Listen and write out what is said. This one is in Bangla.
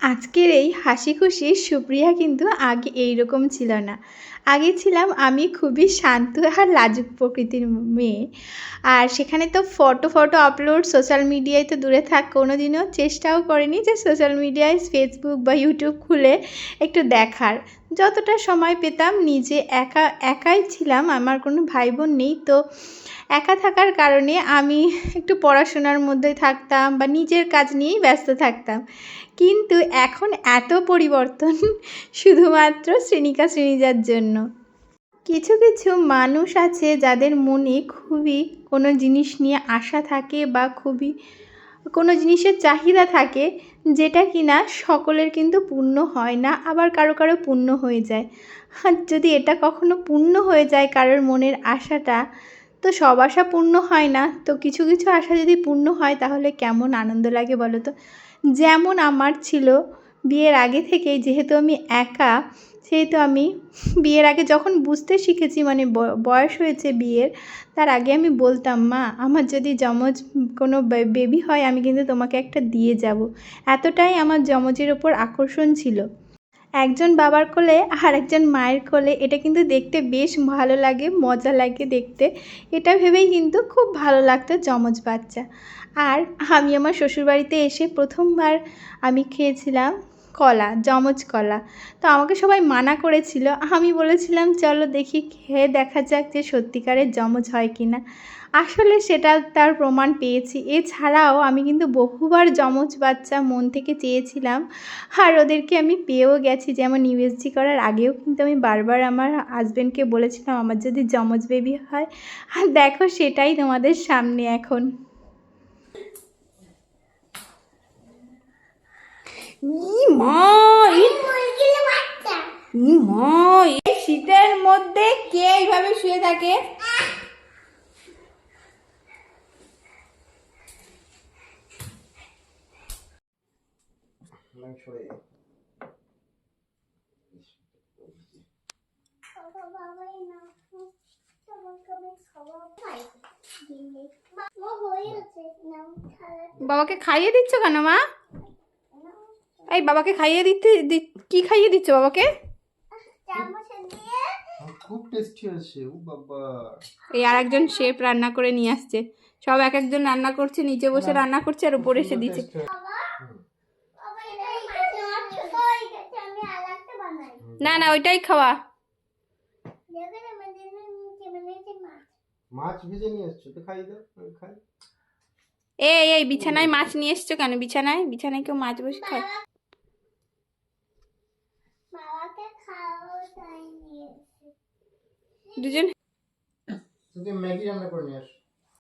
আজকের এই হাসি খুশি সুপ্রিয়া কিন্তু আগে এই রকম ছিল না। আগে ছিলাম আমি খুবই শান্ত আর লাজুক প্রকৃতির মেয়ে। আর সেখানে তো ফটো ফটো আপলোড সোশ্যাল মিডিয়ায় তো দূরে থাক কোনো দিনও চেষ্টাও করিনি যে সোশ্যাল মিডিয়ায় ফেসবুক বা ইউটিউব খুলে একটু দেখার। যতটা সময় পেতাম নিজে একা, একাই ছিলাম, আমার কোনো ভাই বোন নেই। তো একা থাকার কারণে আমি একটু পড়াশোনার মধ্যে থাকতাম বা নিজের কাজ নিয়েই ব্যস্ত থাকতাম। কিন্তু এখন এত পরিবর্তন শুধুমাত্র শ্রেণিকা শ্রেণীজার জন্য। কিছু কিছু মানুষ আছে যাদের মনে খুবই কোনো জিনিস নিয়ে আশা থাকে বা খুবই কোনো জিনিসের চাহিদা থাকে যেটা কিনা সকলের কিন্তু পূর্ণ হয় না, আবার কারও কারও পূর্ণ হয়ে যায়। আর যদি এটা কখনো পূর্ণ হয়ে যায় কারোর মনের আশাটা, তো সব আশা পূর্ণ হয় না। তো কিছু কিছু আশা যদি পূর্ণ হয় তাহলে কেমন আনন্দ লাগে বলো তো? যেমন আমার ছিল বিয়ের আগে থেকেই যেহেতু আমি একা, সেহেতু আমি বিয়ের আগে যখন বুঝতে শিখেছি মানে বয়স হয়েছে বিয়ের, তার আগে আমি বলতাম, মা, আমার যদি যমজ কোনো বেবি হয়, আমি কিন্তু তোমাকে একটা দিয়ে যাব। এতটাই আমার যমজের ওপর আকর্ষণ ছিল। একজন বাবার কোলে আর একজন মায়ের কোলে, এটা কিন্তু দেখতে বেশ ভালো লাগে, মজা লাগে দেখতে। এটা ভেবেই কিন্তু খুব ভালো লাগতো যমজ বাচ্চা। আর আমি আমার শ্বশুরবাড়িতে এসে প্রথমবার আমি খেয়েছিলাম কলা, যমজ কলা। তো আমাকে সবাই মানা করেছিল। আমি বলেছিলাম, চলো দেখি, খেয়ে দেখা যাক যে সত্যিকারের যমজ হয় কি না আসলে সেটা তার প্রমাণ পেয়েছি। এছাড়াও আমি কিন্তু বহুবার যমজ বাচ্চা মন থেকে চেয়েছিলাম, আর ওদেরকে আমি পেয়েও গেছি। যেমন ইউএসজি করার আগেও কিন্তু আমি বারবার আমার হাজব্যান্ডকে বলেছিলাম, আমার যদি যমজ বেবি হয়, আর দেখো সেটাই তোমাদের সামনে এখন। মা মা, শীতের মধ্যে কে এইভাবে শুয়ে থাকে? বাবাকে খাইয়ে দিচ্ছ কেন মা? এই বাবাকে খাইয়ে দিতে দি- কি খাইয়ে দিচ্ছ বাবাকে? খুব টেস্টি আছে ও বাবা। এই আর একজন শেফ রান্না করে নিয়ে আসছে। সব এক একজন রান্না করছে নিচে বসে রান্না করছে আর উপরে এসে দিচ্ছে। না না ওইটাই খাওয়া। মাছ। ভেজে নিয়ে এসছো তো খাই দাও খাই। এই এই বিছানায় মাছ নিয়ে এসছো কেন? বিছানায়? বিছানায় কেউ মাছ বসে খায়? দুজন তুমি ম্যাগি রান্না করে নিয়ে আসো